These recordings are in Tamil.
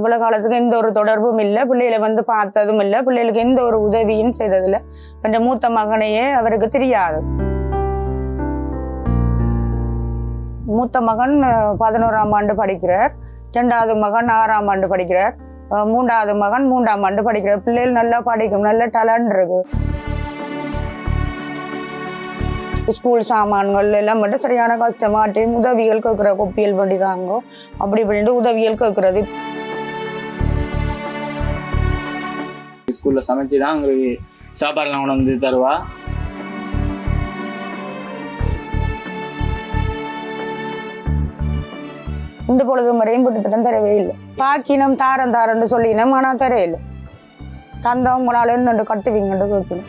இவ்வளவு காலத்துக்கு எந்த ஒரு தொடர்பும் இல்லை. பிள்ளைகளை வந்து பார்த்ததும் இல்லை. பிள்ளைகளுக்கு எந்த ஒரு உதவியும் செய்ததில்லை. என் மூத்த மகனையே அவருக்கு தெரியாது. மூத்த மகன் பதினோராம் ஆண்டு படிக்கிறார். ரெண்டாவது மகன் ஆறாம் ஆண்டு படிக்கிறார். மூன்றாவது மகன் மூன்றாம் ஆண்டு படிக்கிறார். பிள்ளைகள் நல்லா படிக்கும் நல்ல டேலண்ட் இருக்கு. ஸ்கூல் சாமான்கள் எல்லாம் மட்டும் சரியான கஷ்டமாட்டி உதவிகள் கேட்குற கொப்பியல் பண்ணி தாங்க அப்படி பண்ணிட்டு உதவிகள் கேட்கறது. ஸ்கூலில் சமைச்சு தான் எங்களுக்கு சாப்பாடுலாம் கொண்டு வந்து தருவா. இந்த பொழுது முறையும் விட்டுத்திட்டம் தரவே இல்லை. பாக்கினம் தாரம் தாரம்னு சொல்லினோம் ஆனால் தரையில்லை தந்தவங்களால என்னண்டு கட்டுவீங்கன்னு கேட்கணும்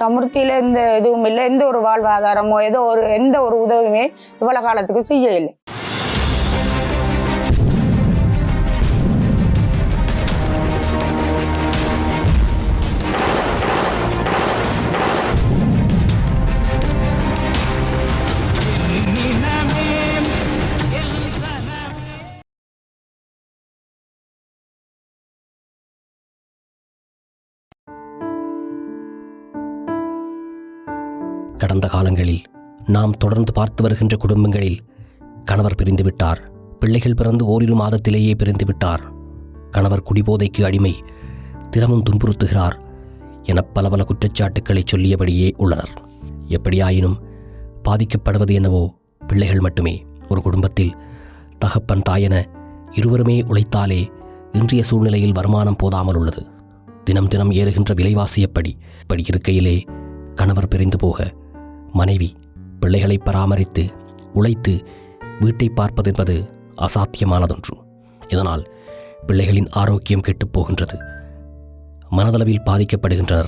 சமுர்த்தியில எந்த எதுவும் இல்லை. எந்த ஒரு வாழ்வாதாரமோ ஏதோ ஒரு எந்த ஒரு உதவியுமே இவ்வளவு காலத்துக்கு செய்ய இல்லை கடந்த காலங்களில் நாம் தொடர்ந்து பார்த்து வருகின்ற குடும்பங்களில் கணவர் பிரிந்து விட்டார் பிள்ளைகள் பிறந்து ஓரிரு மாதத்திலேயே பிரிந்து விட்டார் கணவர் குடிபோதைக்கு அடிமை தினமும் துன்புறுத்துகிறார் என பல பல குற்றச்சாட்டுக்களை சொல்லியபடியே உள்ளனர். எப்படியாயினும் பாதிக்கப்படுவது என்னவோ பிள்ளைகள் மட்டுமே. ஒரு குடும்பத்தில் தகப்பன் தாயென இருவருமே உழைத்தாலே இன்றைய சூழ்நிலையில் வருமானம் போதாமல் உள்ளது. தினம் தினம் ஏறுகின்ற விலைவாசி எப்படி? இப்படி இருக்கையிலே கணவர் பிரிந்து போக மனைவி பிள்ளைகளை பராமரித்து உழைத்து வீட்டை பார்ப்பதென்பது அசாத்தியமானதொன்று. இதனால் பிள்ளைகளின் ஆரோக்கியம் கெட்டுப் போகின்றது. மனதளவில் பாதிக்கப்படுகின்றனர்.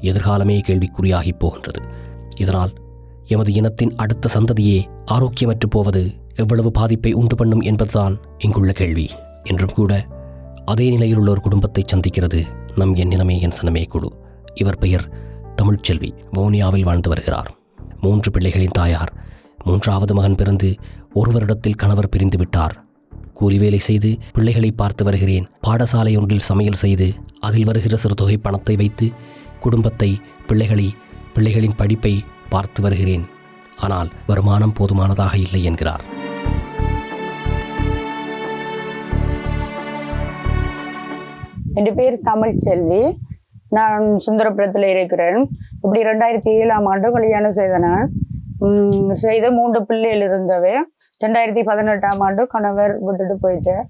எதிர்காலமே கேள்விக்குறியாகிப் போகின்றது. இதனால் எமது இனத்தின் அடுத்த சந்ததியே ஆரோக்கியமற்று போவது எவ்வளவு பாதிப்பை உண்டு பண்ணும் என்பதுதான் இங்குள்ள கேள்வி. என்றும் கூட அதே நிலையில் உள்ள ஒரு குடும்பத்தை சந்திக்கிறது நம் என் இனமே என் சனமே குழு. இவர் பெயர் தமிழ்ச்செல்வி. வவுனியாவில் வாழ்ந்து வருகிறார். மூன்று பிள்ளைகளின் தாயார். மூன்றாவது மகன் பிறந்து ஒரு வருடத்தில் கணவர் பிரிந்து விட்டார். கூலி வேலை செய்து பிள்ளைகளை பார்த்து வருகிறேன். பாடசாலை ஒன்றில் சமையல் செய்து அதில் வருகிற சிறு தொகை பணத்தை வைத்து குடும்பத்தை பிள்ளைகளை பிள்ளைகளின் படிப்பை பார்த்து வருகிறேன். ஆனால் வருமானம் போதுமானதாக இல்லை என்கிறார். என் பேர் தமிழ்ச்செல்வி. நான் சுந்தரபுரத்தில் இருக்கிறேன். இப்படி ரெண்டாயிரத்தி ஏழாம் ஆண்டு கல்யாணம் செய்த நான் செய்த மூன்று பிள்ளைகள் இருந்தவை. ரெண்டாயிரத்தி பதினெட்டாம் ஆண்டு கணவர் விட்டுட்டு போயிட்டேன்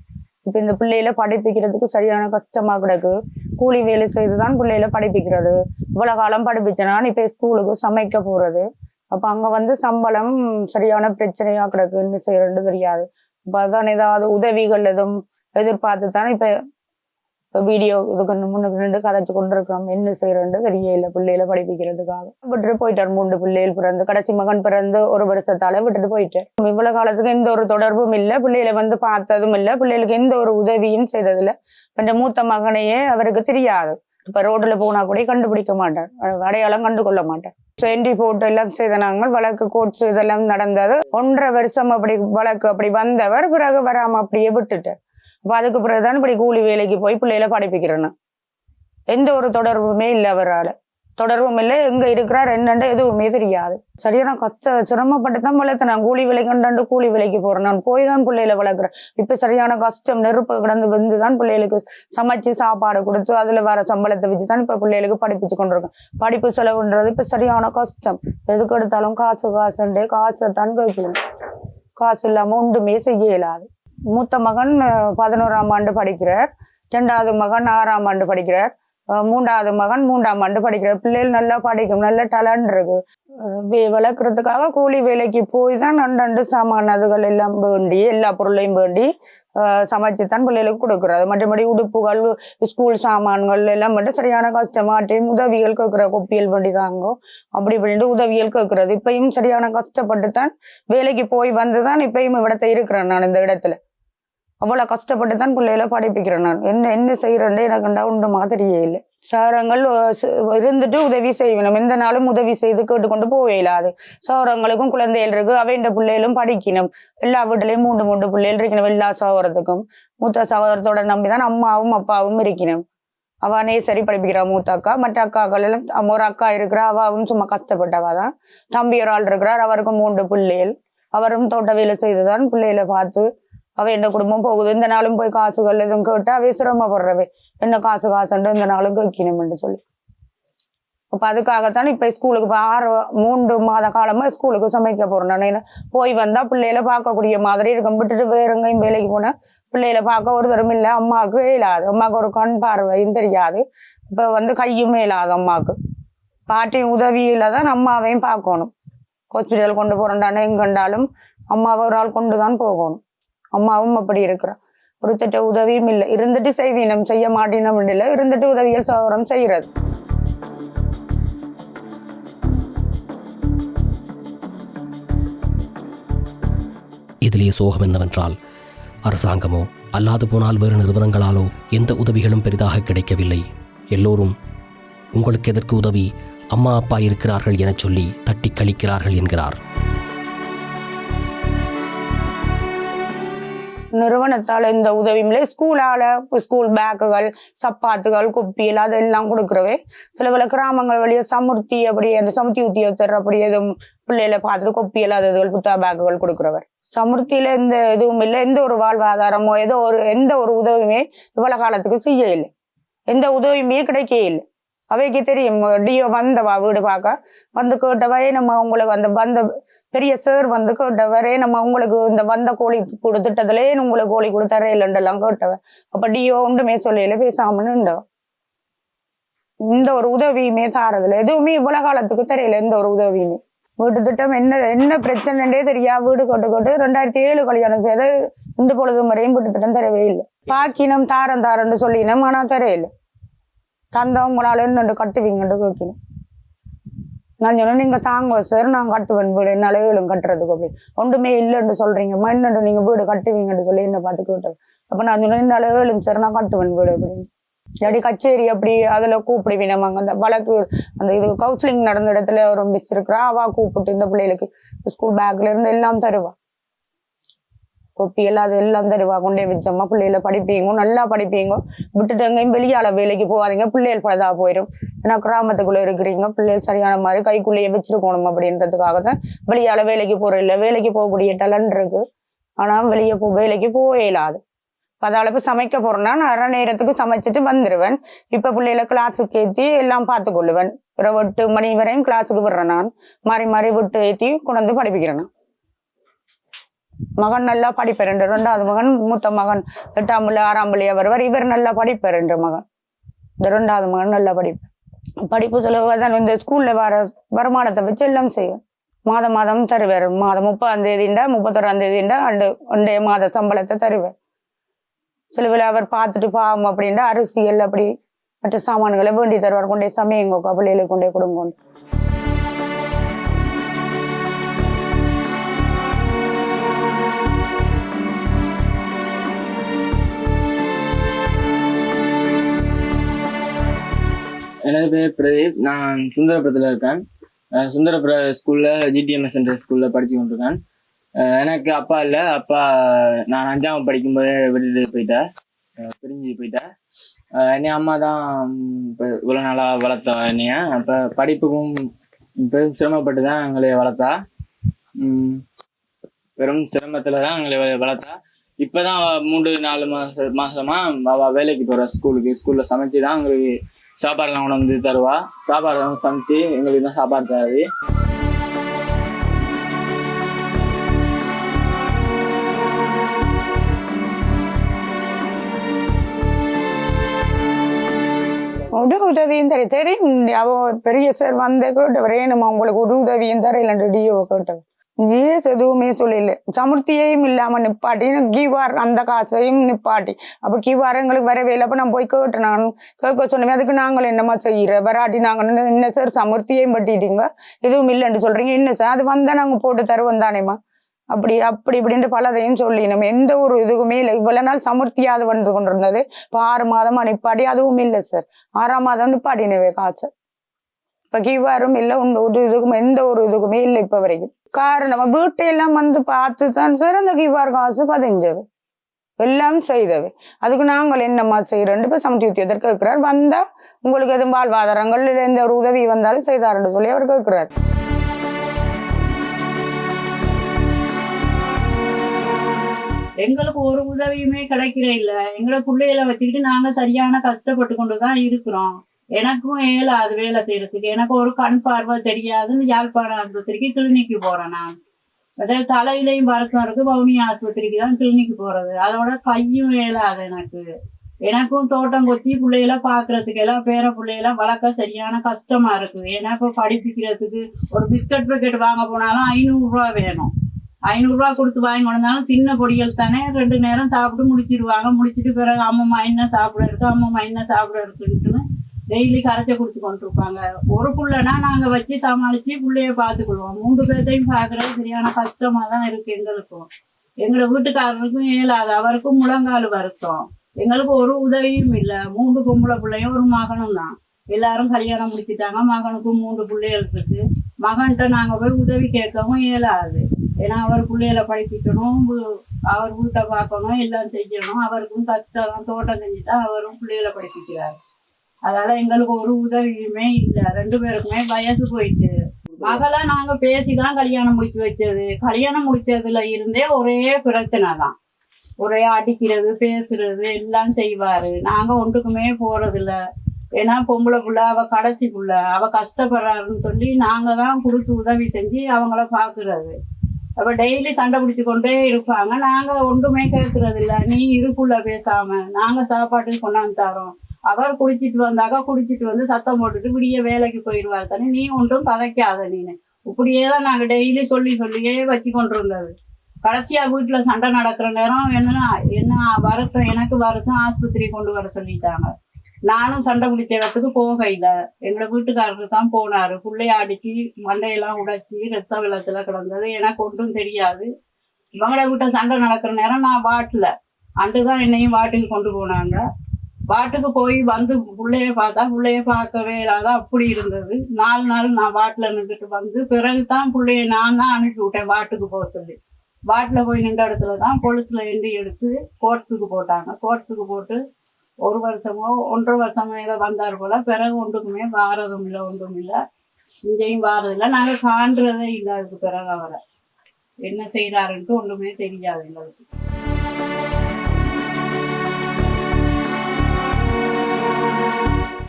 இப்போ இந்த பிள்ளைகளை படிப்பிக்கிறதுக்கு சரியான கஷ்டமா கிடக்கு. கூலி வேலை செய்து தான் பிள்ளைகளை படிப்பிக்கிறது. இவ்வளவு காலம் படிப்பிச்சேன் நான் இப்போ ஸ்கூலுக்கு சமைக்க போறது. அப்போ அங்கே வந்து சம்பளம் சரியான பிரச்சனையா கிடக்கு என்ன செய்யறதுன்னு தெரியாது. இப்போ அதான் ஏதாவது உதவிகள் எதுவும் எதிர்பார்த்து தான் இப்போ இப்போ வீடியோ இதுக்கு முன்னுக்கு நின்று கதைச்சு கொண்டு இருக்கிறோம் என்ன செய்யறோன்னு தெரியல பிள்ளைகளை படிப்பிக்கிறதுக்காக. விட்டுட்டு போயிட்டார் மூன்று பிள்ளைகள் பிறந்து கடைசி மகன் பிறந்து ஒரு வருஷத்தால விட்டுட்டு போயிட்டார் இவ்வளவு காலத்துக்கு எந்த ஒரு தொடர்பும் இல்லை. பிள்ளைகளை வந்து பார்த்ததும் இல்லை. பிள்ளைகளுக்கு எந்த ஒரு உதவியும் செய்ததில்ல. என் மூத்த மகனையே அவருக்கு தெரியாது. இப்ப ரோட்ல போனா கூட கண்டுபிடிக்க மாட்டார். அடையாளம் கண்டு கொள்ள மாட்டார் டுவெண்ட்டி போட்டு எல்லாம் செய்த நாங்கள் வழக்கு கோர்ட்ஸ் இதெல்லாம் நடந்தது. ஒன்றரை வருஷம் அப்படி வழக்கு அப்படி வந்தவர் பிறகு வராம அப்படியே விட்டுட்டார். அப்போ அதுக்கு பிறகு தான் இப்படி கூலி வேலைக்கு போய் பிள்ளைகளை படிப்பிக்கிறேன்னு. எந்த ஒரு தொடர்புமே இல்லை அவரால். தொடர்பும் இல்லை எங்கே இருக்கிறார் என்னண்டு எதுவுமே தெரியாது. சரியான கஷ்ட சிரமப்பட்டு தான் வளர்த்தேன். நான் கூலி வேலைக்கு கண்டாண்டு கூலி விலைக்கு போகிறேன் நான் போய் தான் பிள்ளைகளை வளர்க்குறேன். இப்போ சரியான கஷ்டம் நெருப்பு கிடந்து வந்து தான் பிள்ளைகளுக்கு சமைச்சு சாப்பாடு கொடுத்து அதில் வர சம்பளத்தை வச்சு தான் இப்போ பிள்ளைகளுக்கு படிப்பிச்சு கொண்டிருக்கேன். படிப்பு செலவுன்றது இப்போ சரியான கஷ்டம். எதுக்கு எடுத்தாலும் காசு காசுண்டே காசை தான் கேட்கணும். காசு இல்லாமல் ஒன்றுமே செய்ய இயலாது. மூத்த மகன் பதினோராம் ஆண்டு படிக்கிறார். ரெண்டாவது மகன் ஆறாம் ஆண்டு படிக்கிறார். அஹ், மூன்றாவது மகன் மூன்றாம் ஆண்டு படிக்கிறார். பிள்ளைகள் நல்லா படிக்கும் நல்ல டேலண்ட் இருக்கு. வளர்க்குறதுக்காக வளர்க்கறதுக்காக கூலி வேலைக்கு போய் தான் நண்டண்டு சாமான் அதுகள் எல்லாம் வேண்டி எல்லா பொருளையும் வேண்டி சமைச்சு தான் பிள்ளைகளுக்கு கொடுக்குறது மற்றபடி உடுப்புகள் ஸ்கூல் சாமான்கள் எல்லாம் மட்டும் சரியான கஷ்டமாட்டி உதவிகள் கேட்குற கொப்பியல் வண்டி தாங்க அப்படி பண்ணிட்டு உதவிகள் கேட்கறது. இப்பயும் சரியான கஷ்டப்பட்டு தான் வேலைக்கு போய் வந்து தான் இப்பயும் இடத்த இருக்கிறேன் நான் இந்த இடத்துல. அவ்வளவு கஷ்டப்பட்டு தான் பிள்ளைகளை படிப்பிக்கிறேன் நான். என்ன என்ன செய்யறேன்னு எனக்கு உண்டு மாதிரியே சௌரங்கள் அஹ், இருந்துட்டு உதவி செய்யணும். எந்த நாளும் உதவி செய்து கேட்டுக்கொண்டு போவே இல்லாது சௌரங்களுக்கும் குழந்தைகள் இருக்கு. அவைண்ட பிள்ளைகளும் படிக்கணும். எல்லா வீட்டிலையும் மூன்று மூன்று பிள்ளைகள் இருக்கணும் எல்லா சகோதரத்துக்கும். மூத்த சகோதரத்தோட நம்பிதான் அம்மாவும் அப்பாவும் இருக்கணும். அவனே சரி படிப்பிக்கிறா மூத்த அக்கா. மற்ற அக்காக்கள் எல்லாம் ஒரு அக்கா இருக்கிறா அவாவும் சும்மா கஷ்டப்பட்டவா தான். தம்பி ஒரு ஆள் இருக்கிறார். அவருக்கும் மூன்று பிள்ளைகள். அவரும் தோட்ட வேலை செய்துதான் பிள்ளைகளை பார்த்து அவ என்ன குடும்பம் போகுது இந்த நாளும் போய் காசுகள் எதுவும் கேட்டு அவை சிரமப்படுறவே என்ன காசு காசுண்டு இந்த நாளும் கேட்கணும்னு சொல்லி அப்ப அதுக்காகத்தான் இப்ப ஸ்கூலுக்கு இப்ப ஆறு மூன்று மாத காலமா ஸ்கூலுக்கு சமைக்க போறேன் நான் ஏன்னா போய் வந்தா பிள்ளையில பார்க்கக்கூடிய மாதிரி இருக்கும் விட்டுட்டு வேறங்கையும் வேலைக்கு போனால் பிள்ளைகளை பார்க்க ஒரு தரம் இல்லை அம்மாவுக்கு இயலாது அம்மாவுக்கு ஒரு கண் பார்வையும் தெரியாது இப்ப வந்து கையும் இயலாது அம்மாவுக்கு பாட்டியும் உதவியில் தான் அம்மாவையும் பார்க்கணும் ஹாஸ்பிட்டல் கொண்டு போறேன்டானே எங்கண்டாலும் அம்மாவை ஒரு ஆள் கொண்டு தான் போகணும் அம்மாவும் அப்படி இருக்கிறான். ஒருத்தட்ட உதவியும் இல்லை. இருந்துட்டு செய்வீனம் செய்ய மாட்டினம் இல்லை இருந்துட்டு உதவியல் சௌரம் செய்கிறது. இதிலேயே சோகம் என்னவென்றால் அரசாங்கமோ அல்லாது போனால் வேறு நிறுவனங்களாலோ எந்த உதவிகளும் பெரிதாக கிடைக்கவில்லை. எல்லோரும் உங்களுக்கு எதற்கு உதவி? அம்மா அப்பா இருக்கிறார்கள் எனச் சொல்லி தட்டி கழிக்கிறார்கள் என்கிறார். நிறுவனத்தால் இந்த உதவியும் இல்லை. ஸ்கூலால ஸ்கூல் பேக்குகள் சப்பாத்துகள் குப்பியல் அதெல்லாம் கொடுக்குறவே சில பல கிராமங்கள் வழியா சமுர்த்தி அப்படி அந்த சமுர்த்தி உத்தியோகத்தர் அப்படி எதுவும் பிள்ளைகளை பார்த்துட்டு குப்பியல் அது இதுகள் புத்தக பேக்குகள் கொடுக்குறவர். சமுர்த்தியில எந்த எதுவும் இல்லை. எந்த ஒரு வாழ்வாதாரமோ ஏதோ ஒரு எந்த ஒரு உதவியுமே இவ்வளவு காலத்துக்கு செய்ய இல்லை எந்த உதவியுமே கிடைக்க இல்லை அவைக்கு தெரியும். டியோ வந்தவா வீடு பார்க்க? வந்து கேட்டவா நம்ம உங்களுக்கு அந்த வந்த பெரிய சார் வந்து கேட்டவரே நம்ம உங்களுக்கு இந்த வந்த கோழி கொடுத்துட்டதுலே உங்களுக்கு கோழி கொடுத்தாரே இல்லைன்றெல்லாம் கேட்டவன் அப்ப டியோ ஒன்றுமே சொல்லல பேசாம இந்த ஒரு உதவியுமே தாரதில்ல. எதுவுமே இவ்வளவு காலத்துக்கு தெரியல எந்த ஒரு உதவியுமே. வீட்டு திட்டம் என்ன என்ன பிரச்சனைன்றே தெரியா வீடு கொட்டு கொட்டு ரெண்டாயிரத்தி ஏழு கல்யாணம் செய்து இந்த பொழுது முறையும் வீட்டு திட்டம் தரவே இல்லை. பாக்கினம் தாரம் தாரன்னு சொல்லினோம் ஆனா தரையில. தந்தவங்களால என்னண்டு கட்டுவீங்கன்னு கேட்கணும் நான் சொன்னேன் நீங்கள் தாங்க சார் நான் கட்டுவேன் வீடு. என்னால ஏழும் கட்டுறதுக்கு அப்படி. ஒன்றுமே இல்லைன்னு சொல்கிறீங்கம்மா என்னண்டு நீங்கள் வீடு கட்டுவீங்கன்னு சொல்லி என்ன பார்த்து கேட்டேன் அப்போ நான் சொன்னேன் என்னால ஏழும் சார் நான் கட்டுவேன் வீடு. அப்படின்னு. இல்லாடி கச்சேரி அப்படி அதில் கூப்பிடுவீங்க அந்த வழக்கு அந்த இது கவுன்சிலிங் நடந்த இடத்துல ஒரு மிஸ் இருக்கிறா. அவ கூப்பிட்டு இந்த பிள்ளைகளுக்கு ஸ்கூல் பேக்ல இருந்து எல்லாம் தருவா. கொப்பி அது எல்லாம் தருவா. கொண்டே வச்சோம்மா பிள்ளைகள படிப்பீங்க நல்லா படிப்பீங்க. விட்டுட்டு எங்கேயும் வெளியால வேலைக்கு போகாதீங்க. பிள்ளைகள் பலதா போயிடும் ஏன்னா கிராமத்துக்குள்ள இருக்கிறீங்க. பிள்ளைகள் சரியான மாதிரி கைக்குள்ளேயே வச்சிருக்கணும் அப்படின்றதுக்காக தான் வெளியால வேலைக்கு போற இல்லை. வேலைக்கு போகக்கூடிய டேலண்ட் இருக்கு. ஆனா வெளியே போ வேலைக்கு போகவே இல்லாது அதால சமைக்க போறேன்னா நான் அரை நேரத்துக்கு சமைச்சிட்டு வந்துடுவேன் இப்ப பிள்ளைகளை கிளாஸுக்கு ஏற்றி எல்லாம் பார்த்து கொள்ளுவேன் இரவு எட்டு மணி வரையும் கிளாஸுக்கு விடுறேன் நான். மாறி மாறி விட்டு ஏற்றி கொண்டு வந்து படிப்பிக்கிறேன் மகன் நல்லா படிப்பார் என்று ரெண்டாவது மகன் மூத்த மகன் எட்டாம் பிள்ளை ஆறாம் பிள்ளையா வருவார் இவர் நல்லா படிப்பார் என்று மகன். இந்த ரெண்டாவது மகன் நல்லா படிப்பார் படிப்பு செலவு தான் இந்த ஸ்கூல்ல வர வருமானத்தை வச்சு எல்லாம் செய்யும் மாதம் மாதம் தருவார். மாதம் முப்பதாம் தேதிண்டா முப்பத்தொராம் தேதிண்டா அண்டு ஒன்றைய மாத சம்பளத்தை தருவார். சில வேளை அவர் பார்த்துட்டு பாவம் அப்படின்ட்டு அரிசியல் அப்படி மற்ற சாமான்களை வேண்டி தருவார். கொண்டே சமையங்க பிள்ளைகளுக்கு கொண்டே கொடுங்க எனது பேர் பிரதீப் நான் சுந்தரபுரத்தில் இருக்கேன். சுந்தரபுர ஸ்கூலில் ஜிடிஎம்எஸ் என்ற ஸ்கூலில் படித்து கொண்டிருக்கேன். எனக்கு அப்பா இல்லை. அப்பா நான் அஞ்சாம் படிக்கும்போது விட்டுட்டு போயிட்டேன் பிரிஞ்சு போயிட்டேன் அஹ் என்னை அம்மா தான் இப்போ இவ்வளோ நாளாக வளர்த்தா என்னைய. அப்போ படிப்புக்கும் பெரும் சிரமப்பட்டு தான் எங்களை வளர்த்தா. பெரும் சிரமத்தில் தான் எங்களை வளர்த்தா. இப்போ தான் மூன்று நாலு மாத மாதமாக அவள் வேலைக்கு போகிற ஸ்கூலுக்கு ஸ்கூலில் சமைச்சு தான் எங்களுக்கு சாப்பாடுலாம் கொண்டு வந்து தருவா. சாப்பாடுலாம் சமைச்சு எங்களுக்கு தான் சாப்பாடு தராது. உடல் உதவியும் தரை தெரியும் அவ பெரிய சார் வந்த கேட்டவர். நம்ம உங்களுக்கு ஒரு உதவியும் தரையில டிஓ கேட்டவர். ஜிஎஸ் எதுவுமே சொல்லல. சமுர்த்தியையும் இல்லாம நிப்பாட்டி கிவார் அந்த காசையும் நிப்பாட்டி. அப்ப கிவார் எங்களுக்கு வரவே இல்லை அப்ப நான் போய் கேட்டேன். நான் கேட்க சொன்னேன் அதுக்கு நாங்கள் என்னமா செய்யற? வராட்டி நாங்க என்ன- சார்? சமுர்த்தியையும் பட்டிட்டீங்க எதுவும் இல்லைன்னு சொல்றீங்க. என்ன சார்? அது வந்தா நாங்க போட்டு தருவோம் தானேம்மா? அப்படி அப்படி இப்படின்ட்டு பலதையும் சொல்லி நம்ம எந்த ஒரு இதுக்குமே இல்லை. இவ்வளவு நாள் சமுர்த்தியாவது வந்து கொண்டிருந்தது. இப்போ ஆறு மாதமா நிப்பாடி அதுவும் இல்லை சார். ஆறாம் மாதம் நிப்பாட்டினவே காய்ச்சல் இப்போ கிவாரும் இல்லை ஒரு இதுக்கும் எந்த ஒரு இதுக்குமே இல்லை இப்போ வரைக்கும். காரணம். வீட்டை வீட்டையெல்லாம் வந்து பார்த்து தான் சார் அந்த கிவார் காசு பதிஞ்சது. எல்லாம் செய்தது. அதுக்கு நாங்கள் என்னம்மா செய்கிறோம் இப்போ சமத்தி உத்தியதர் கேட்கிறார்? வந்தா உங்களுக்கு எதுவும் வாழ்வாதாரங்கள் இல்லை எந்த ஒரு உதவி வந்தாலும் செய்தாருன்னு சொல்லி அவர் கேட்கிறார். எங்களுக்கு ஒரு உதவியுமே கிடைக்கிற இல்லை. எங்களை பிள்ளைகளை வச்சுக்கிட்டு நாங்கள் சரியான கஷ்டப்பட்டு கொண்டு தான் இருக்கிறோம். எனக்கும் இயலாது வேலை செய்யறதுக்கு. எனக்கு ஒரு கண் பார்வை தெரியாதுன்னு யாழ்ப்பாணம் ஆஸ்பத்திரிக்கு கிளினிக்கு போறேன் நான். அதாவது தலையிலையும் வருத்தம் இருக்கு பவுனி ஆஸ்பத்திரிக்கு தான் கிளினிக்கு போறது. அதோட கையும் இயலாது எனக்கு. எனக்கும் தோட்டம் கொத்தி பிள்ளைகளை பாக்குறதுக்கு எல்லாம் பேர பிள்ளைகளாம் வளர்க்க சரியான கஷ்டமா இருக்குது ஏன்னா இப்போ படிப்பிக்கிறதுக்கு ஒரு பிஸ்கட் பேக்கெட் வாங்க போனாலும் ஐநூறு ரூபா வேணும். ஐநூறுரூவா கொடுத்து வாங்கி கொண்டாலும் சின்ன பொடிகள் தானே ரெண்டு நேரம் சாப்பிட்டு முடிச்சிடுவாங்க முடிச்சிட்டு பிறகு அம்மம்மா என்ன சாப்பிட இருக்கு அம்மம்மா என்ன சாப்பிட இருக்குன்னு டெய்லி கரைச்சி கொடுத்து கொண்டு இருப்பாங்க ஒரு புள்ளைனா நாங்கள் வச்சு சமாளித்து பிள்ளைய பார்த்துக்கிடுவோம் மூன்று பேர்த்தையும் பார்க்குறது சரியான கஷ்டமாக தான் இருக்கு எங்களுக்கும். எங்களோட வீட்டுக்காரருக்கும் இயலாது. அவருக்கும் முழங்கால் வருத்தம். எங்களுக்கு ஒரு உதவியும் இல்லை. மூன்று பொம்பளை பிள்ளையும் ஒரு மகனும் தான் எல்லாரும் கல்யாணம் முடிச்சிட்டாங்க. மகனுக்கும் மூன்று பிள்ளைகள் இருக்கு. மகன்கிட்ட நாங்கள் போய் உதவி கேட்கவும் இயலாது. ஏன்னா அவர் பிள்ளைகளை படிப்பிக்கணும். அவர் வீட்டை பார்க்கணும். எல்லாம் செய்யணும். அவருக்கும் கஷ்டம். தோட்டம் செஞ்சு தான் அவரும் பிள்ளைகளை படிப்பிக்கிறார். அதனால எங்களுக்கு ஒரு உதவியுமே இல்லை. ரெண்டு பேருக்குமே வயசு போயிட்டு. மகளை நாங்க பேசிதான் கல்யாணம் முடிச்சு வச்சது கல்யாணம் முடிச்சதுல இருந்தே ஒரே பிரச்சனை தான் ஒரே அடிக்கிறது பேசுறது எல்லாம் செய்வாரு. நாங்க ஒன்றுக்குமே போறதில்ல. ஏன்னா பொம்பளை புள்ள அவ கடைசி புள்ள. அவ கஷ்டப்படுறாருன்னு சொல்லி நாங்க தான் கொடுத்து உதவி செஞ்சு அவங்கள பாக்குறது. அப்ப டெய்லி சண்டை பிடிச்சு கொண்டே இருப்பாங்க. நாங்க ஒன்றுமே கேட்கறது இல்ல நீ இருக்குள்ள பேசாம. நாங்க சாப்பாட்டுக்கு கொண்டாந்து தரோம். அவர் குடிச்சிட்டு வந்தாக்கா குடிச்சிட்டு வந்து சத்தம் போட்டுட்டு விடிய வேலைக்கு போயிடுவார் தானே. நீ ஒன்றும் கதைக்காத நீனு. இப்படியே தான் நாங்க டெய்லி சொல்லி சொல்லியே வச்சு கொண்டு இருந்தது கடைசியா வீட்டுல சண்டை நடக்கிற நேரம் என்னன்னா என்ன வருத்தம் எனக்கு வருத்தம் ஆஸ்பத்திரி கொண்டு வர சொல்லிட்டாங்க. நானும் சண்டை பிடிச்ச இடத்துக்கு போகையில எங்களை வீட்டுக்காரருக்கு தான் போனாரு. பிள்ளையாடிச்சு மண்டையெல்லாம் உடைச்சி ரத்த வெள்ளத்தில் கிடந்தது. எனக்கு ஒன்றும் தெரியாது. இவங்கள வீட்டில் சண்டை நடக்கிற நேரம் நான் வாட்டில். அண்டுதான் என்னையும் வாட்டுக்கு கொண்டு போனாங்க. வாட்டுக்கு போய் வந்து பிள்ளைய பார்த்தா பிள்ளைய பார்க்கவே இல்லாத அப்படி இருந்தது. நாலு நாள் நான் வாட்டில் நின்றுட்டு வந்து பிறகு தான் பிள்ளைய நான் தான் அனுப்பி விட்டேன் வாட்டுக்கு போக சொல்லி. வாட்டில் போய் நின்ற இடத்துல தான் பொலிசில் எண்டி எடுத்து கோர்ட்ஸுக்கு போட்டாங்க. கோர்ட்ஸுக்கு போட்டு ஒரு வருஷமோ ஒன்றரை வருஷமோ ஏதோ வந்தார் போல. பிறகு ஒன்றுக்குமே வாரதும் இல்லை ஒன்றும் இல்லை. இங்கேயும் வாரதில்லை நாங்கள் காண்றதே இல்லை அதுக்கு பிறகு அவரை. என்ன செய்கிறாருன்ட்டு ஒன்றுமே தெரியாது எங்களுக்கு.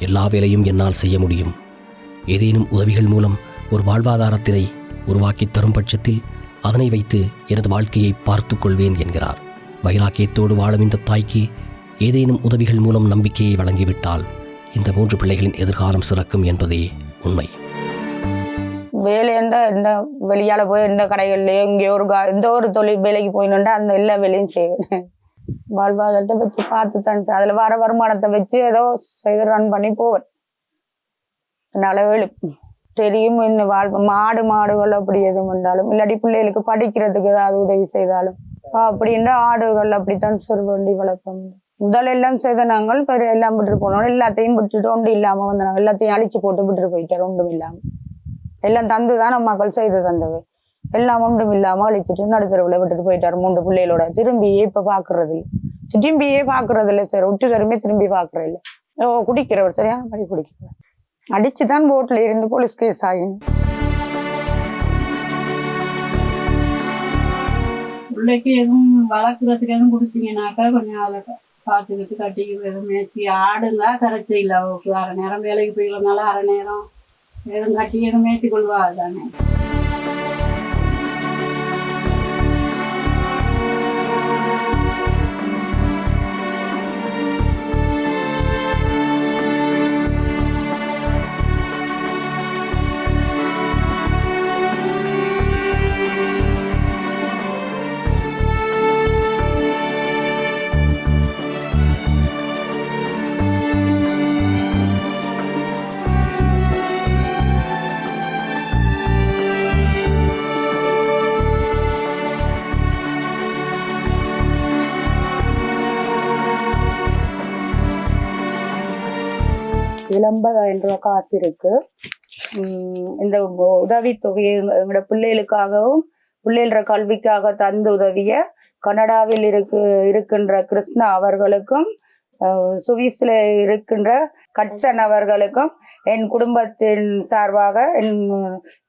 எல்லா வேலையும் என்னால் செய்ய முடியும். ஏதேனும் உதவிகள் மூலம் ஒரு வாழ்வாதாரத்தினை உருவாக்கி தரும் பட்சத்தில் அதனை வைத்து எனது வாழ்க்கையை பார்த்துக் கொள்வேன் என்கிறார். வைராக்கியத்தோடு வாழும் இந்த தாய்க்கு ஏதேனும் உதவிகள் மூலம் நம்பிக்கையை வழங்கிவிட்டால் இந்த மூன்று பிள்ளைகளின் எதிர்காலம் சிறக்கும் என்பதே உண்மை. வேலை வேலைண்டா என்ன வெளியால போய் இந்த கடைகள்லயோ இங்கே ஒரு கா- எந்த ஒரு தொழில் வேலைக்கு போயினுண்டா அந்த எல்லா வேலையும் செய்வேன். வாழ்வாதாரத்தை வச்சு பார்த்து தான் அதுல வர வருமானத்தை வச்சு ஏதோ செய்து ரன் பண்ணி போவேன். நல்லவேலு தெரியும் இந்த வாழ்வு மாடு மாடுகள் அப்படி எதுவும் இருந்தாலும் இல்லாட்டி பிள்ளைகளுக்கு படிக்கிறதுக்கு ஏதாவது உதவி செய்தாலும் அப்படின்ற ஆடுகள் அப்படித்தான் சார் வேண்டி வளர்ப்போம். முதல்ல எல்லாம் செய்த நாங்கள் பிறகு எல்லாம் விட்டுட்டு போனோம். எல்லாத்தையும் விட்டுட்டு ஒன்று இல்லாம வந்து நாங்கள் எல்லாத்தையும் அழிச்சு போட்டு விட்டுட்டு போயிட்டார் ஒன்றும் இல்லாம. எல்லாம் தந்து தான் மக்கள் செய்து தந்தவை எல்லாம் ஒன்றும் இல்லாம அழிச்சிட்டு நடுத்தரவுல விட்டுட்டு போயிட்டாரு. மூன்று பிள்ளைகளோட திரும்பியே இப்ப பாக்குறது இல்லை திரும்பியே பாக்குறது இல்லை சார் ஒட்டு தருமே திரும்பி பாக்குறது இல்லை ஓ குடிக்கிறவர் சரியான மாதிரி குடிக்கிறவர்? அடிச்சுதான் போட்ல இருந்து போலீஸ் கேஸ் ஆகி. பிள்ளைக்கு எதுவும் வளர்க்குறதுக்கு எதுவும் கொடுத்தீங்கன்னாக்கா கொஞ்சம் அதை பார்த்துக்கிட்டு கட்டி எதுவும் மேய்ச்சி ஆடுங்க. கரைச்சி இல்லை. அவளுக்கு அரை நேரம் வேலைக்கு போயிடனால அரை நேரம் எதுவும் கட்டி எதுவும் மேய்ச்சி கொள்வா தானே. எண்பதாயிரம் ஐம்பதாயிரம் காசு இருக்கு இந்த உதவித்தொகையை எங்க- எங்களோட பிள்ளைகளுக்காகவும் பிள்ளைகள கல்விக்காக தந்த உதவிய கனடாவில் இருக்கு இருக்கின்ற கிருஷ்ணா அவர்களுக்கும் சுவிஸ்ல இருக்கின்ற கட்சன் அவர்களுக்கும் என் குடும்பத்தின் சார்பாக என்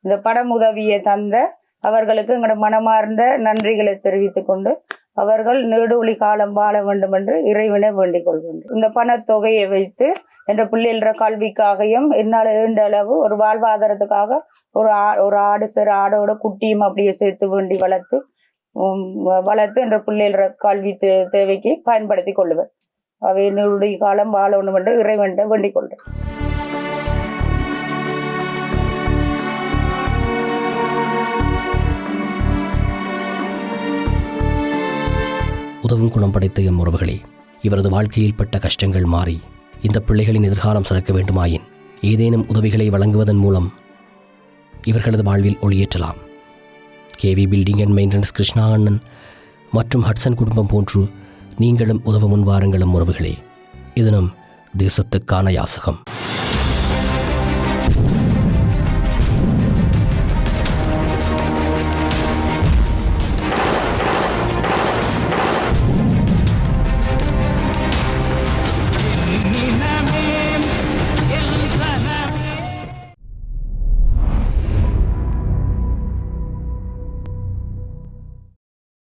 இந்த படம் உதவியை தந்த அவர்களுக்கு எங்களோட மனமார்ந்த நன்றிகளை தெரிவித்துக் கொண்டு அவர்கள் நெடுவழி காலம் வாழ வேண்டும் என்று இறைவனை வேண்டிக் கொள்கின்றோம். இந்த பணத்தொகையை வைத்து என்ற பிள்ளைகள கல்விக்காகவும் என்னால் ஏண்ட அளவு ஒரு வாழ்வாதாரத்துக்காக ஒரு ஆ ஒரு ஆடு சிறு ஆடோட குட்டியும் அப்படியே சேர்த்து வேண்டி வளர்த்து வ- வளர்த்து என்ற பிள்ளைகள கல்வி தே தேவைக்கு பயன்படுத்தி கொள்ளுவேன். அவை என்னுடைய காலம் வாழ வேண்டும் என்று இறைவன்கிட்ட வேண்டிக் கொள்கிறேன். உதவும் குணம் படைத்த எம் உறவுகளே இவரது வாழ்க்கையில் பட்ட கஷ்டங்கள் மாறி இந்த பிள்ளைகளின் எதிர்காலம் சிறக்க வேண்டுமாயின் ஏதேனும் உதவிகளை வழங்குவதன் மூலம் இவர்களது வாழ்வில் ஒளியேற்றலாம். KV building and maintenance Krishna அண்ணன் மற்றும் ஹட்சன் குடும்பம் போன்று நீங்களும் உதவ முன்வாருங்களும் உறவுகளே. இது நம் தேசத்துக்கான யாசகம்.